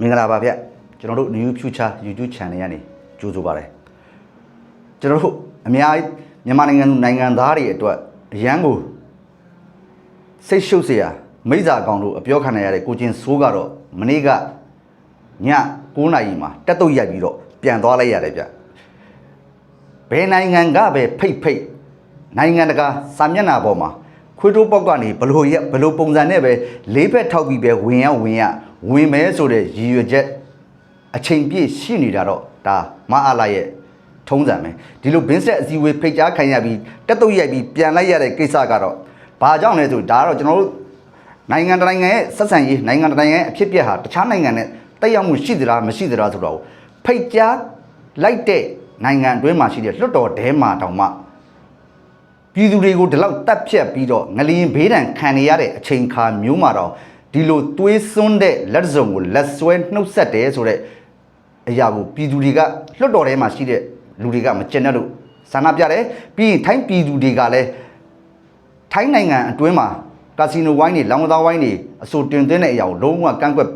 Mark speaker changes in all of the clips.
Speaker 1: မင်္ဂလာပါဗျကျွန်တော်တို့ New Future YouTube Channel ကနေကြိုဆိုပါတယ်ကျွန်တော်တို့အများမြန်မာနိုင်ငံနိုင်ငံသားတွေအတွက်အရန်ကိုစိတ်ရှုပ်စရာမိစ္ဆာကောင်တို့အပြောခံရတဲ့ကိုချင်းဆိုးကတော့မနေ့ကည9နာရီမှာတက်တုတ်ရိုက်ပြီးတော့ပြန်သွားလိုက်ရတယ်ဗျဘယ်နိုင်ငံကပဲဖိတ်ဖိတ်နိုင်ငံတကာစာမျက်နှာပေါ်မှာခွေးတိုးပေါက်ကနေဘလို့ရဘလို့ပုံစံနဲ့ပဲလေးဘက်ထောက်ပြီးပဲဝင်ရဝင်ရ ဝင်မဲဆိုတဲ့ရည်ရွယ်ချက်အချိန်ပြည့်ရှိနေတာတော့ဒါမအားလာရဲ့ထုံးစံပဲဒီလိုဘင်းဆက်အစည်းအဝေးဖိတ်ကြားခံရပြီးတက်တုတ်ရိုက်ပြီးပြန်လိုက်ရတဲ့ကိစ္စကတော့ဘာကြောင့်လဲဆိုဒါကတော့ကျွန်တော်တို့နိုင်ငံတစ်နိုင်ငံရဲ့ဆက်ဆံရေးနိုင်ငံတစ်နိုင်ငံရဲ့အဖြစ်အပျက်ဟာတခြားနိုင်ငံနဲ့တက်ရောက်မှုရှိသလားမရှိသလားဆိုတော့ဖိတ်ကြားလိုက်တဲ့နိုင်ငံအတွင်းမှာရှိတဲ့လွတ်တော်တဲမှာတောင်မှပြည်သူတွေကိုဒီလောက်တက်ဖြတ်ပြီးတော့ငလျင်ဘေးဒဏ်ခံနေရတဲ့အချိန်ခါမျိုးမှာတော့ ဒီလိုသွေးစွန်းတဲ့လက်စုံကိုလက်ဆွဲနှုတ်ဆက်တယ်ဆိုတော့အရာကိုပြည်သူတွေကလွတ်တော်ထဲမှာရှိတဲ့လူတွေကမကျင်တဲ့လို့ဆန္ဒပြတယ်ပြီးရင်ထိုင်းပြည်သူတွေကလည်းထိုင်းနိုင်ငံအတွင်းမှာကာစီနိုဝိုင်းတွေလောင်ကစားဝိုင်းတွေအစိုးတင်သွင်းတဲ့အရာကိုလုံးဝကန့်ကွက်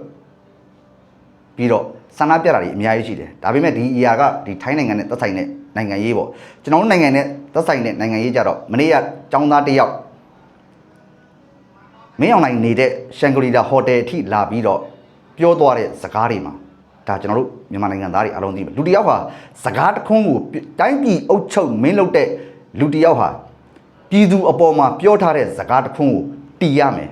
Speaker 1: ပြီးတော့ဆန္ဒပြတာတွေအများကြီးရှိတယ်ဒါပေမဲ့ဒီအရာကဒီထိုင်းနိုင်ငံနဲ့သက်ဆိုင်တဲ့နိုင်ငံရေးပေါ့ကျွန်တော်တို့နိုင်ငံနဲ့သက်ဆိုင်တဲ့နိုင်ငံရေးကြတော့မနေ့ကចောင်းသားတစ်ယောက် မင်းအောင်နိုင်နေတဲ့ရှန်ဂရီလာဟိုတယ်အထိလာပြီးတော့ပြောသွားတဲ့စကားတွေမှာဒါကျွန်တော်တို့မြန်မာနိုင်ငံသားတွေအားလုံးသိမယ်လူတစ်ယောက်ဟာစကားတစ်ခွန်းကိုတိုင်းပြည်အုပ်ချုပ်မင်းလုပ်တဲ့လူတစ်ယောက်ဟာပြည်သူအပေါ်မှာပြောထားတဲ့စကားတစ်ခွန်းကိုတီးရမယ်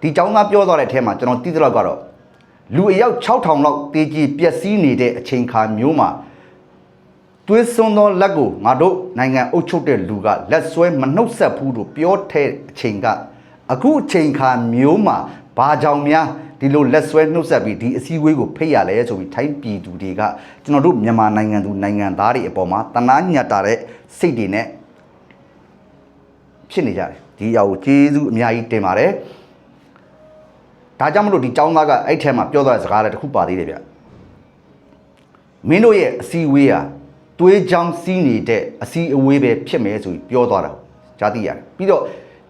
Speaker 1: ဒီចောင်းသားပြောသွားတဲ့အထက်မှာကျွန်တော်သိသလောက်ကတော့လူအယောက်6000လောက်တေးကြီးပျက်စီးနေတဲ့အချိန်ခါမျိုးမှာသွေးစွန်းသောလက်ကိုငါတို့နိုင်ငံအုပ်ချုပ်တဲ့လူကလက်ဆွဲမနှုတ်ဆက်ဘူးလို့ပြောတဲ့အချိန်က အခုအချိန်ခါမျိုးမှာဘာကြောင့်များဒီလိုလက်ဆွဲနှုတ်ဆက်ပြီးဒီအစည်းအဝေးကိုဖိတ်ရလဲဆိုပြီးထိုင်းပြည်သူတွေကကျွန်တော်တို့မြန်မာနိုင်ငံသူနိုင်ငံသားတွေအပေါ်မှာတနာညတ်တာတဲ့စိတ်တွေနဲ့ဖြစ်နေကြတယ်ဒီအရာကိုကျေးဇူးအများကြီးတင်ပါတယ်ဒါကြောင့်မလို့ဒီចောင်းသားကအဲ့ထဲမှာပြောသွားတဲ့စကားလည်းတစ်ခုပါသေးတယ်ဗျမင်းတို့ရဲ့အစည်းအဝေးဟာသွေးချောင်းစီးနေတဲ့အစည်းအဝေးပဲဖြစ်မယ်ဆိုပြီးပြောသွားတာကြားသိရတယ်ပြီးတော့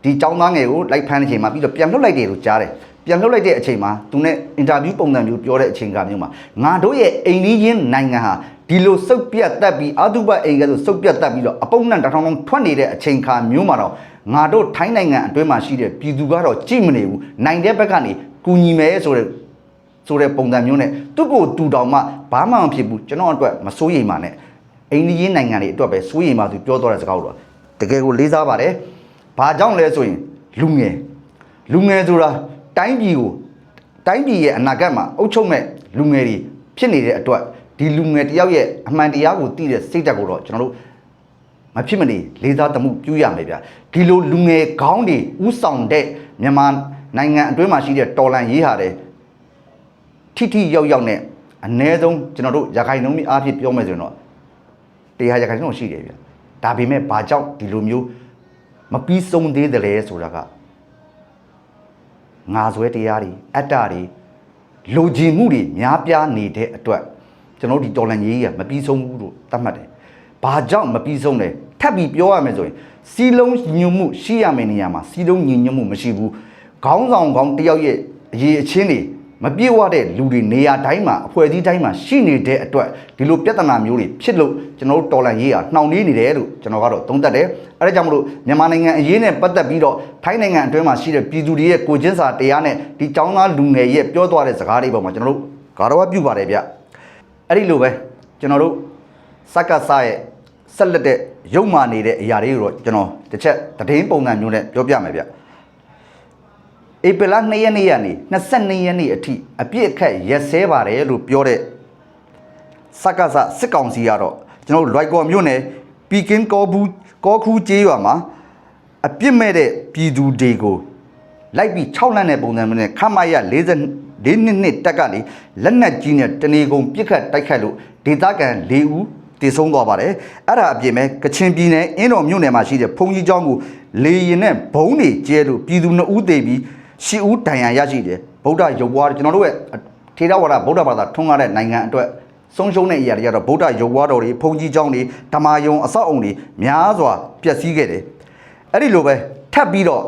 Speaker 1: ဒီចောင်းသားငယ်ကိုလိုက်ဖမ်းတဲ့အချိန်မှာပြီးတော့ပြန်လွှတ်လိုက်တယ်လို့ကြားတယ်ပြန်လွှတ်လိုက်တဲ့အချိန်မှာသူနဲ့အင်တာဗျူးပုံစံမျိုးပြောတဲ့အချိန်ကမျိုးမှာငါတို့ရဲ့အိမ်ကြီးချင်းနိုင်ငံဟာဒီလိုစုပ်ပြတ်တက်ပြီးအာတုပအိမ်ကဆိုစုပ်ပြတ်တက်ပြီးတော့အပုံနဲ့တထောင်ထောင်ထွက်နေတဲ့အချိန်ခါမျိုးမှာတော့ငါတို့ထိုင်းနိုင်ငံအတွင်းမှာရှိတဲ့ပြည်သူကတော့ကြည့်မနေဘူးနိုင်တဲ့ဘက်ကနေကူညီမယ်ဆိုတဲ့ဆိုတဲ့ပုံစံမျိုးနဲ့သူ့ကိုတူတောင်မှဘာမှမဖြစ်ဘူးကျွန်တော်အတွက်မစိုးရိမ်ပါနဲ့အိန္ဒိယနိုင်ငံတွေအတွက်ပဲစိုးရိမ်ပါသူပြောသွားတဲ့စကားကိုတော့တကယ်ကိုလေးစားပါတယ် ဘာကြောင့်လဲဆိုရင်လူငယ်လူငယ်ဆိုတာတိုင်းပြည်ကိုတိုင်းပြည်ရဲ့အနာဂတ်မှာအုပ်ချုပ်မဲ့လူငယ်တွေဖြစ်နေတဲ့အတွက်ဒီလူငယ်တယောက်ရဲ့အမှန်တရားကိုသိတဲ့စိတ်ဓာတ်ကိုတော့ကျွန်တော်တို့မဖြစ်မနေလေးစားတမှုပြုရမယ်ဗျဒီလိုလူငယ်ခေါင်းတွေဥဆောင်တဲ့မြန်မာနိုင်ငံအတွင်းမှာရှိတဲ့တော်လန်ရေးဟာတဲ့ထိထိရောက်ရောက်နဲ့အ ਨੇ ဆုံးကျွန်တော်တို့ရခိုင်နှုံးမီအားဖြင့်ပြောမယ်ဆိုရင်တော့တရားရခိုင်နှုံးရှိတယ်ဗျဒါပေမဲ့ဘာကြောင့်ဒီလိုမျိုး မပြီးဆုံးသေးတယ်လဲဆိုတာကငါဆွဲတရားတွေအတ္တတွေလိုချင်မှုတွေများပြားနေတဲ့အတွက်ကျွန်တော်တို့ဒီတော်လန်ရေးကြီးကမပြီးဆုံးဘူးလို့သတ်မှတ်တယ်။ဘာကြောင့်မပြီးဆုံးလဲထပ်ပြီးပြောရမယ်ဆိုရင်စီလုံးညွတ်မှုရှိရမယ့်နေရာမှာစီလုံးညညွတ်မှုမရှိဘူး။ခေါင်းဆောင်ခေါင်းတယောက်ရဲ့အရေးအချင်းတွေ မပြေဝတဲ့လူတွေနေရာတိုင်းမှာအဖွဲ့အစည်းတိုင်းမှာရှိနေတဲ့အတွက်ဒီလိုပြဿနာမျိုးတွေဖြစ်လို့ကျွန်တော်တို့တော်လန်ရေးကနှောင့်နှေးနေတယ်လို့ကျွန်တော်ကတော့သုံးသပ်တယ်။အဲဒါကြောင့်မလို့မြန်မာနိုင်ငံအရေးနဲ့ပတ်သက်ပြီးတော့ထိုင်းနိုင်ငံအတွင်းမှာရှိတဲ့ပြည်သူတွေရဲ့ကိုချင်းစာတရားနဲ့ဒီចောင်းသားလူငယ်ရဲ့ပြောသွားတဲ့စကားတွေပေါ်မှာကျွန်တော်တို့ဂါရဝပြုပါတယ်ဗျ။အဲ့ဒီလိုပဲကျွန်တော်တို့စက္ကစရဲ့ဆက်လက်တဲ့ရုပ်မာနေတဲ့အရာတွေကိုတော့ကျွန်တော်တစ်ချက်သတင်းပုံစံမျိုးနဲ့ပြောပြမယ်ဗျ။ ဧပြီလ2ရက်နေ့ကနေ22ရက်နေ့အထိအပြည့်အခက်ရက်စဲပါတယ်လို့ပြောတဲ့စက္ကစစစ်ကောင်စီကတော့ကျွန်တော်တို့လွိုက်ကော်မြို့နယ်ပီကင်းကောဘူးကောခူးကျေးရွာမှာအပြစ်မဲ့တဲ့ပြည်သူတွေကိုလိုက်ပြီး6လမ်းတဲ့ပုံစံမျိုးနဲ့ခမရ40နှစ်နှစ်တက်ကနေလက်နက်ကြီးနဲ့တနေကုန်ပြစ်ခတ်တိုက်ခတ်လို့ဒေသခံ၄ဦးတည်ဆုံးသွားပါတယ်အဲ့ဒါအပြင်ပဲကချင်ပြည်နယ်အင်းတော်မြို့နယ်မှာရှိတဲ့ဖုန်ကြီးကျောင်းကိုလေရင်နဲ့ဘုံတွေကျဲလို့ပြည်သူ2ဦးသေပြီး 10ဦးဒဏ်ရာရရှိတယ်ဗုဒ္ဓရုပ်ပွားကျွန်တော်တို့ရဲ့ထေရဝါဒဗုဒ္ဓဘာသာထွန်းကားတဲ့နိုင်ငံအတွက်ဆုံးရှုံးတဲ့အရာတွေကတော့ဗုဒ္ဓရုပ်ဝါတော်တွေဘုံကြီးကျောင်းတွေဓမ္မယုံအဆောက်အုံတွေများစွာပျက်စီးခဲ့တယ်အဲ့ဒီလိုပဲထပ်ပြီးတော့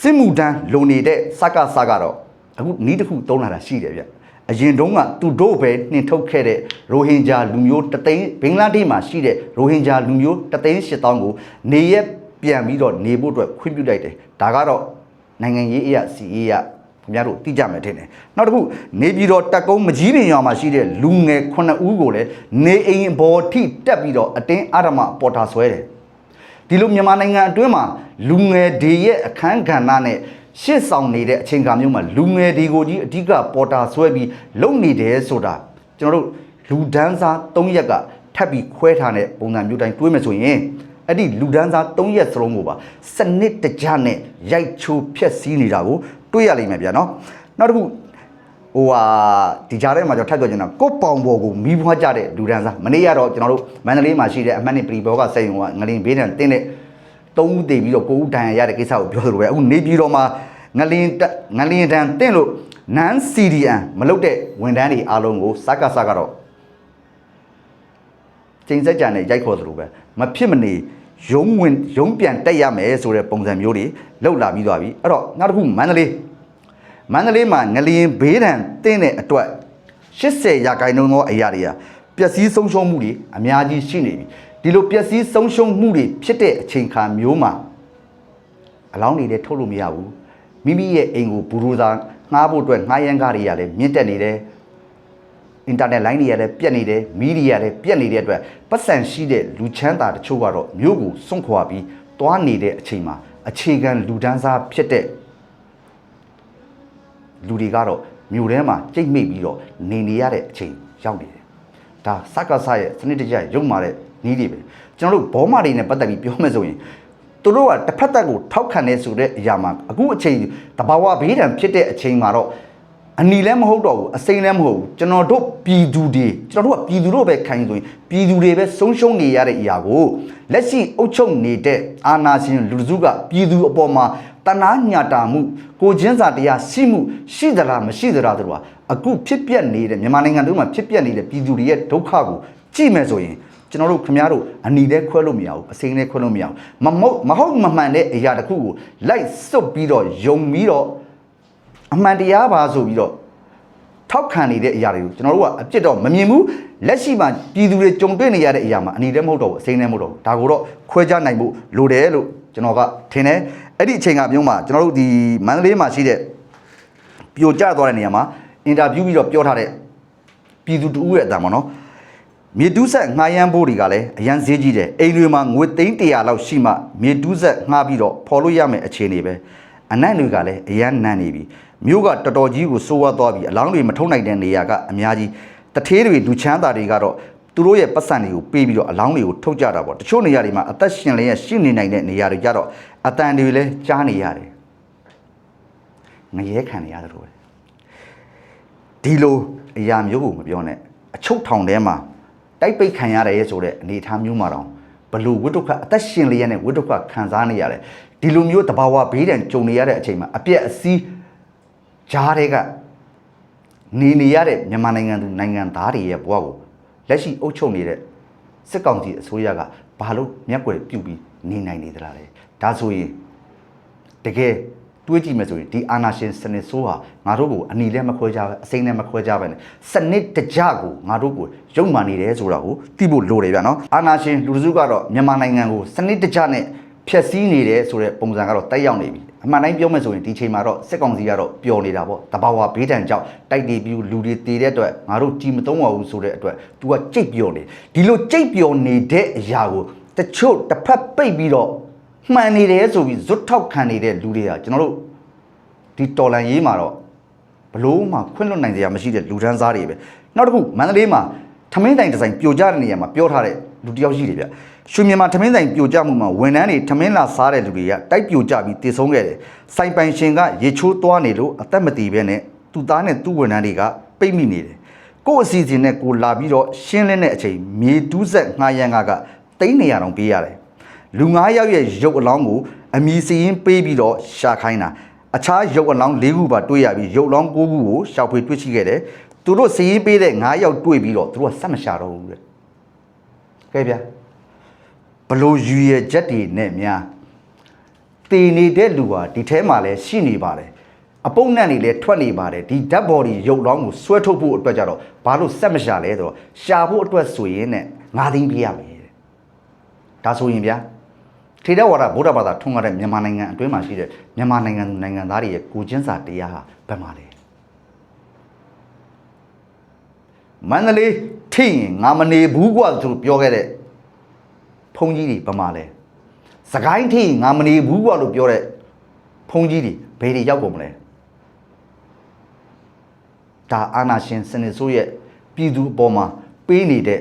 Speaker 1: စစ်မှုတန်းလုံနေတဲ့စကစကတော့အခုနီးတစ်ခုသုံးလာတာရှိတယ်ဗျအရင်တုန်းကသူတို့ပဲနှင်ထုတ်ခဲ့တဲ့ရိုဟင်ဂျာလူမျိုးတသိန်းဘင်္ဂလားဒေ့ရှ်မှာရှိတဲ့ရိုဟင်ဂျာလူမျိုးတသိန်း၈000ကိုနေရက်ပြန်ပြီးတော့နေဖို့အတွက်ခွင့်ပြုလိုက်တယ်ဒါကတော့ နိုင်ငံရေးအရာစီရေးအရခင်ဗျားတို့သိကြမယ်ထင်တယ်နောက်တစ်ခုနေပြည်တော်တက်ကုန်းမကြီးပင်ရွာမှာရှိတဲ့လူငယ်9ဦးကိုလည်းနေအိမ်ဘော်ထိတက်ပြီးတော့အတင်းအဓမ္မပေါ်တာဆွဲတယ်ဒီလိုမြန်မာနိုင်ငံအတွင်းမှာလူငယ်တွေရဲ့အခန်းကဏ္ဍနဲ့ရှေ့ဆောင်နေတဲ့အချိန်အခါမျိုးမှာလူငယ်တွေကိုကြီးအဓိကပေါ်တာဆွဲပြီးလုံနေတယ်ဆိုတာကျွန်တော်တို့လူဒန်းစား၃ရက်ကထပ်ပြီးခွဲထားတဲ့ပုံစံမျိုးတိုင်းတွေးမယ်ဆိုရင် အဲ့ဒီလူဒန်းစား၃ရက်စလုံးကိုပါစနစ်တကျနဲ့ရိုက်ချိုးဖျက်ဆီးနေတာကိုတွေးရလိမ့်မယ်ဗျာနော်နောက်တစ်ခုဟိုဟာဒီကြားထဲမှာကျွန်တော်ထပ်ပြောချင်တာကိုယ့်ပေါင်ပေါ်ကိုမီးဖွားကြတဲ့လူဒန်းစားမနေ့ကတော့ကျွန်တော်တို့မန္တလေးမှာရှိတဲ့အမှတ်နှစ်ပရီဘောကစိတ်ုံကငလင်ဘေးတန်တင်းတဲ့သုံးဦးတည်ပြီးတော့ကိုဦးဒဏ်ရာရတဲ့ကိစ္စကိုပြောသလိုပဲအခုနေပြည်တော်မှာငလင်တက်ငလင်တန်တင်းလို့နန်း CDN မလုပ်တဲ့ဝန်ထမ်းတွေအားလုံးကိုစကားစကားတော့ချိန်စက်ကြံနဲ့ရိုက်ခေါ်သလိုပဲမဖြစ်မနေ ရုံးဝင်ရုံးပြန်တက်ရမယ်ဆိုတဲ့ပုံစံမျိုးတွေလောက်လာပြီးသွားပြီအဲ့တော့နောက်တစ်ခုမန္တလေးမန္တလေးမှာငလျင်ဘေးဒဏ်တင်းတဲ့အတွက်80ရာခိုင်နှုန်းသောအရာတွေကပျက်စီးဆုံးရှုံးမှုတွေအများကြီးရှိနေပြီဒီလိုပျက်စီးဆုံးရှုံးမှုတွေဖြစ်တဲ့အချိန်ခါမျိုးမှာအလောင်းတွေလည်းထုတ်လို့မရဘူးမိမိရဲ့အိမ်ကိုဘူရိုဇာငှားဖို့အတွက်ငှားရမ်းကားတွေကလည်းမြင့်တက်နေတယ် အင်တာနက်လိုင်းတွေကလည်းပြတ်နေတယ်မီဒီယာလည်းပြတ်နေတဲ့အတွက်ပတ်စံရှိတဲ့လူချမ်းသာတချို့ကတော့မြို့ကိုစွန့်ခွာပြီးတွားနေတဲ့အချိန်မှာအခြေခံလူဒန်းစားဖြစ်တဲ့လူတွေကတော့မြို့ထဲမှာကြိတ်မိတ်ပြီးတော့နေနေရတဲ့အချိန်ရောက်နေတယ်။ဒါစက္ကစရဲ့စနစ်တကျရုံမာတဲ့နည်းတွေပဲ။ကျွန်တော်တို့ဘောမတွေနဲ့ပတ်သက်ပြီးပြောမယ်ဆိုရင်သူတို့ကတစ်ဖက်သက်ကိုထောက်ခံနေဆိုတဲ့အရာမှာအခုအချိန်တဘာဝဘေးဒဏ်ဖြစ်တဲ့အချိန်မှာတော့ အနီလည်းမဟုတ်တော့ဘူးအစိမ့်လည်းမဟုတ်ဘူးကျွန်တော်တို့ပြည်သူတွေကျွန်တော်တို့ကပြည်သူတို့ပဲခံယူဆိုရင်ပြည်သူတွေပဲဆုံးရှုံးနေရတဲ့အရာကိုလက်ရှိအုပ်ချုပ်နေတဲ့အာဏာရှင်လူစုကပြည်သူအပေါ်မှာတနာညာတာမှုကိုချင်းစာတရားရှိမှုရှိသလားမရှိသလားတို့ကအခုဖြစ်ပျက်နေတဲ့မြန်မာနိုင်ငံတို့မှာဖြစ်ပျက်နေတဲ့ပြည်သူတွေရဲ့ဒုက္ခကိုကြည့်မယ်ဆိုရင်ကျွန်တော်တို့ခမည်းတော်အနီလည်းခွဲလို့မရဘူးအစိမ့်လည်းခွဲလို့မရဘူးမမဟုတ်မဟုတ်မမှန်တဲ့အရာတစ်ခုကိုလိုက်စွတ်ပြီးတော့ယုံပြီးတော့ အမှန်တရားပါဆိုပြီးတော့ထောက်ခံနေတဲ့အရာတွေကိုကျွန်တော်တို့ကအပြစ်တော့မမြင်ဘူးလက်ရှိမှာပြည်သူတွေကြုံတွေ့နေရတဲ့အရာမှာအနီလည်းမဟုတ်တော့ဘူးအစိမ်းလည်းမဟုတ်တော့ဘူးဒါကိုတော့ခွဲခြားနိုင်ဖို့လိုတယ်လို့ကျွန်တော်ကထင်တယ်အဲ့ဒီအချိန်ကမျိုးမှာကျွန်တော်တို့ဒီမန္တလေးမှာရှိတဲ့ပြိုကျသွားတဲ့နေရာမှာအင်တာဗျူးပြီးတော့ပြောထားတဲ့ပြည်သူတူရဲ့အတန်ပေါ့နော်မြေတူးဆက်ငှားရမ်းဖို့တွေကလည်းအရန်ဈေးကြီးတယ်အိမ်တွေမှာငွေသိန်း100လောက်ရှိမှမြေတူးဆက်ငှားပြီးတော့ဖော်လို့ရမယ်အခြေအနေပဲအနက်တွေကလည်းအရန်နန်းနေပြီ မြို့ကတော်တော်ကြီးကိုစိုးဝါသွားပြီအလောင်းတွေမထုံနိုင်တဲ့နေရာကအများကြီးတထေးတွေလူချမ်းသာတွေကတော့သူတို့ရဲ့ပတ်စံတွေကိုပေးပြီးတော့အလောင်းတွေကိုထုတ်ကြတာပေါ့တချို့နေရာတွေမှာအသက်ရှင်လျက်ရှိနေနိုင်တဲ့နေရာတွေကြတော့အတန်တွေလည်းကြားနေရတယ်ငရဲခံနေရတယ်လို့ပဲဒီလိုအရာမျိုးကိုမပြောနဲ့အချုပ်ထောင်ထဲမှာတိုက်ပိတ်ခံရတယ်ရဲ့ဆိုတဲ့အနေအထားမျိုးမှာတော့ဘလို့ဝိတုခအသက်ရှင်လျက်နဲ့ဝိတုခခံစားနေရတယ်ဒီလိုမျိုးတဘာဝဘေးဒဏ်ကြုံနေရတဲ့အချိန်မှာအပြက်အစီး ကြားတဲ့ကနေနေရတဲ့မြန်မာနိုင်ငံသူနိုင်ငံသားတွေရဲ့ဘဝကိုလက်ရှိအုပ်ချုပ်နေတဲ့စစ်ကောင်စီအစိုးရကဘာလို့မျက်ကွယ်ပြုတ်ပြီးနေနိုင်နေသလားလဲဒါဆိုရင်တကယ်တွေးကြည့်မယ်ဆိုရင်ဒီအာနာရှင်စနစ်ဆိုးဟာငါတို့ကိုအနီလည်းမခွဲကြပဲအစိမ့်လည်းမခွဲကြပဲနဲ့စနစ်တကျကိုငါတို့ကိုရုံမှန်နေတယ်ဆိုတာကိုသိဖို့လိုတယ်ဗျာနော်အာနာရှင်လူစုကတော့မြန်မာနိုင်ငံကိုစနစ်တကျနဲ့ဖျက်ဆီးနေတယ်ဆိုတဲ့ပုံစံကတော့တက်ရောက်နေပြီ အမှန်တိုင်းပြောမယ်ဆိုရင်ဒီချိန်မှာတော့စစ်ကောင်စီကတော့ပျော်နေတာပေါ့တဘာဝဘေးဒဏ်ကြောင့်တိုက်တီပြီးလူတွေတည်တဲ့အတွက်ငါတို့ကြည်မသုံးပါဘူးဆိုတဲ့အတွက် तू ကကြိတ်ပျော်နေဒီလိုကြိတ်ပျော်နေတဲ့အရာကိုတချို့တစ်ဖက်ပိတ်ပြီးတော့မှန်နေတယ်ဆိုပြီးဇွတ်ထောက်ခံနေတဲ့လူတွေကကျွန်တော်တို့ဒီတော်လန်ရေးမှာတော့ဘလို့မှခွင့်လွတ်နိုင်စရာမရှိတဲ့လူဒန်းစားတွေပဲနောက်တစ်ခုမန္တလေးမှာထမင်းတိုင်ဒီဇိုင်းပြိုကျတဲ့နေရာမှာပြောထားတဲ့ လူတစ်ယောက်ရှိတယ်ဗျရွှေမြန်မာထမင်းတိုင်ပြိုကျမှုမှာဝန်ထမ်းတွေထမင်းလာစားတဲ့လူတွေကတိုက်ပြိုကျပြီးတည်ဆုံးခဲ့တယ်စိုင်ပိုင်ရှင်ကရေချိုးသွားနေလို့အသက်မတည်ဘဲနဲ့သူ့သားနဲ့သူ့ဝန်ထမ်းတွေကပိတ်မိနေတယ်ကို့အစီအစဉ်နဲ့ကိုလာပြီးတော့ရှင်းလင်းတဲ့အချိန်မြေတူးဆက်ငှားရမ်းကကတိန်းနေရအောင်ပေးရတယ်လူ9ယောက်ရဲ့ရုပ်အလောင်းကိုအမီစရင်ပေးပြီးတော့ရှာခိုင်းတာအခြားရုပ်အလောင်း၄ခုပါတွေ့ရပြီးရုပ်အလောင်း9ခုကိုရှာဖွေတွေ့ရှိခဲ့တယ်သူတို့စရင်ပေးတဲ့9ယောက်တွေ့ပြီးတော့သူတို့ကစက်မရှာတော့ဘူးတဲ့ ကဲဗျာဘလို့ယူရချက်တွေနဲ့များတည်နေတဲ့လူဟာဒီထဲမှာလဲရှိနေပါတယ်အပုံနဲ့နေလဲထွက်နေပါတယ်ဒီဓာတ်ဘော်ဒီရုပ်လောင်းကိုဆွဲထုတ်ဖို့အတွက်ကြတော့ဘာလို့စက်မရှာလဲဆိုတော့ရှာဖို့အတွက်ဆိုရင်နဲ့ငါးသိန်းပြရမယ်တဲ့ဒါဆိုရင်ဗျာထေရဝါဒဗုဒ္ဓဘာသာထွန်းကားတဲ့မြန်မာနိုင်ငံအတွင်းမှာရှိတဲ့မြန်မာနိုင်ငံသူနိုင်ငံသားတွေရဲ့ကိုကျင်းစာတရားဟာဘယ်မှာလဲမန္တလေး ထိရင်ငါမနေဘူးကွာသူပြောခဲ့တဲ့ဘုန်းကြီးတွေဘယ်မှာလဲစကိုင်းထိရင်ငါမနေဘူးကွာလို့ပြောတဲ့ဘုန်းကြီးတွေဘယ်တွေရောက်ကုန်မလဲဒါအာနာရှင်စနစ်ဆိုးရဲ့ပြည်သူအပေါ်မှာပေးနေတဲ့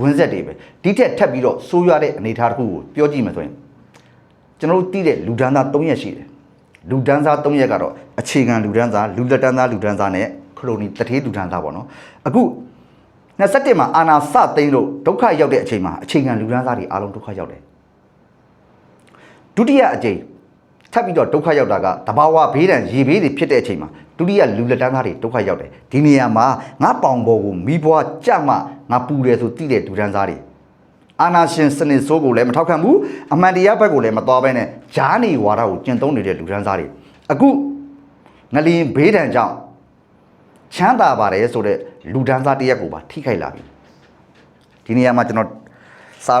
Speaker 1: ဝင်းဆက်တွေပဲဒီထက်ထပ်ပြီးတော့ဆိုးရွားတဲ့အနေအထားတစ်ခုကိုပြောကြည့်မယ်ဆိုရင်ကျွန်တော်တို့သိတဲ့လူဒန်းသား၃ရက်ရှိတယ်လူဒန်းသား၃ရက်ကတော့အခြေခံလူဒန်းသားလူလက်တန်းသားလူဒန်းသားနဲ့ခရိုနီတထေးလူဒန်းသားပေါ့နော်အခု 27မှာအာနာစသိန်းလို့ဒုက္ခရောက်တဲ့အချိန်မှာအခြေခံလူဒန်းသားတွေအားလုံးဒုက္ခရောက်တယ်ဒုတိယအကြိမ်ထပ်ပြီးတော့ဒုက္ခရောက်တာကတဘာဝဘေးဒဏ်ရေဘေးတွေဖြစ်တဲ့အချိန်မှာဒုတိယလူလက်တန်းသားတွေဒုက္ခရောက်တယ်ဒီနေရာမှာငါပေါင်ပေါ်ကိုမိဘွားကြမှငါပူတယ်ဆိုသိတဲ့ဒူဒန်းသားတွေအာနာရှင်စနစ်ဆိုးကိုလည်းမထောက်ခံဘူးအမှန်တရားဘက်ကိုလည်းမတော်ဘဲနဲ့ဂျားနေဝါဒကိုကျင့်သုံးနေတဲ့လူဒန်းသားတွေအခုငလျင်ဘေးဒဏ်ကြောင့် ချမ်းသာပါတယ်ဆိုတဲ့လူဒန်းသားတစ်ရက်ကိုပါထိခိုက်လာပြီဒီနေရာမှာကျွန်တော်စာ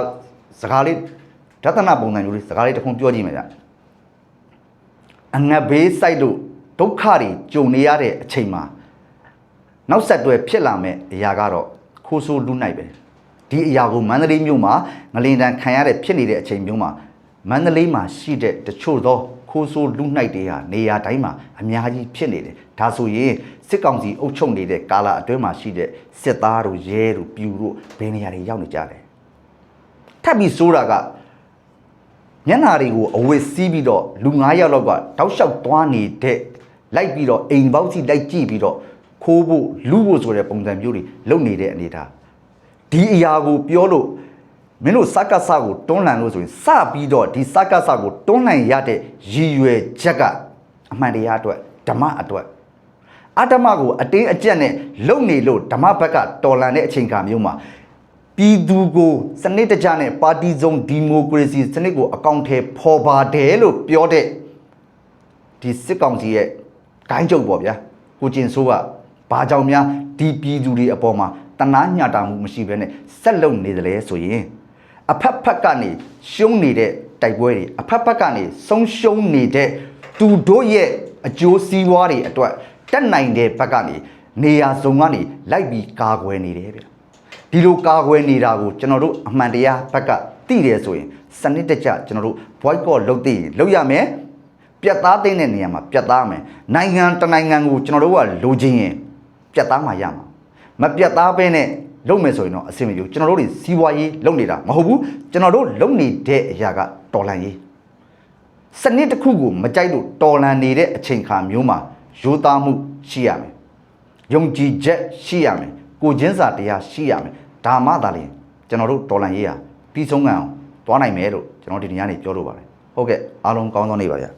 Speaker 1: စကားလေးဒသနာပုံစံမျိုးလေးစကားလေးတစ်ခုပြောကြည့်မယ်ဗျအငတ်ဘေးစိုက်လို့ဒုက္ခတွေကြုံနေရတဲ့အချိန်မှာနောက်ဆက်တွဲဖြစ်လာမဲ့အရာကတော့ခိုးဆိုးလူနိုင်ပဲဒီအရာကိုမန္တလေးမြို့မှာငလင်တန်ခံရတဲ့ဖြစ်နေတဲ့အချိန်မျိုးမှာမန္တလေးမှာရှိတဲ့တချို့သော ခိုးဆိုးလူနိုင်တွေဟာနေရာတိုင်းမှာအများကြီးဖြစ်နေတယ်ဒါဆိုရင်စစ်ကောင်စီအုပ်ချုပ်နေတဲ့ကာလအတွင်းမှာရှိတဲ့စစ်သားတို့ရဲတို့ပြူတို့ဘယ်နေရာတွေရောက်နေကြလဲထပ်ပြီးဆိုးတာကမျက်နာတွေကိုအဝစ်စီးပြီးတော့လူ9ယောက်လောက်ကတောက်လျှောက်သွားနေတဲ့လိုက်ပြီးတော့အိမ်ပေါက်စီလိုက်ကြည့်ပြီးတော့ခိုးဖို့လူဖို့ဆိုတဲ့ပုံစံမျိုးတွေလုပ်နေတဲ့အနေထားဒီအရာကိုပြောလို့ မင်းတို့စကားစကိုတွန်းလှန်လို့ဆိုရင်စပြီးတော့ဒီစကားစကိုတွန်းလှန်ရတဲ့ရည်ရွယ်ချက်ကအမှန်တရားအတွက်ဓမ္မအတွက်အတ္တမကိုအတင်းအကျပ်နဲ့လုံနေလို့ဓမ္မဘက်ကတော်လန်တဲ့အချိန်ခါမျိုးမှာပြည်သူကိုစနစ်တကျနဲ့ပါတီစုံဒီမိုကရေစီစနစ်ကိုအကောင့်ထဲပေါ်ပါတယ်လို့ပြောတဲ့ဒီစစ်ကောင်စီရဲ့ဂိုင်းချုပ်ပေါ့ဗျာကိုကျင်ဆိုးကဘာကြောင့်များဒီပြည်သူတွေအပေါ်မှာတနာညှတာမှုမရှိဘဲနဲ့ဆက်လုံနေတယ်လဲဆိုရင် အဖက်ဖက်ကနေရှုံးနေတဲ့တိုက်ပွဲတွေအဖက်ဖက်ကနေဆုံးရှုံးနေတဲ့သူတို့ရဲ့အကျိုးစီးပွားတွေအတွက်တက်နိုင်တဲ့ဘက်ကနေနေရာစုံကနေလိုက်ပြီးကာကွယ်နေတယ်ဗျဒီလိုကာကွယ်နေတာကိုကျွန်တော်တို့အမှန်တရားဘက်ကသိတယ်ဆိုရင်စနစ်တကျကျွန်တော်တို့ boycott လုပ်သိရင်လုပ်ရမယ်ပြတ်သားသိတဲ့နေရာမှာပြတ်သားမယ်နိုင်ငံတစ်နိုင်ငံကိုကျွန်တော်တို့ကလိုချင်ရင်ပြတ်သားမှရမှာမပြတ်သားပဲနဲ့ လုပ်မယ်ဆိုရင်တော့အဆင်မပြေဘူးကျွန်တော်တို့တွေစီးပွားရေးလုပ်နေတာမဟုတ်ဘူးကျွန်တော်တို့လုပ်နေတဲ့အရာကတော်လန်ရေးစနစ်တစ်ခုကိုမကြိုက်လို့တော်လန်နေတဲ့အချိန်ခါမျိုးမှာရိုးသားမှုရှိရမယ်ယုံကြည်ချက်ရှိရမယ်ကိုချင်းစာတရားရှိရမယ်ဒါမှသာလျှင်ကျွန်တော်တို့တော်လန်ရေးဟာပြီးဆုံးကံအောင်သွားနိုင်မယ်လို့ကျွန်တော်ဒီနေ့ညနေပြောလို့ပါတယ်ဟုတ်ကဲ့အားလုံးကောင်းသောနေ့ပါဗျာ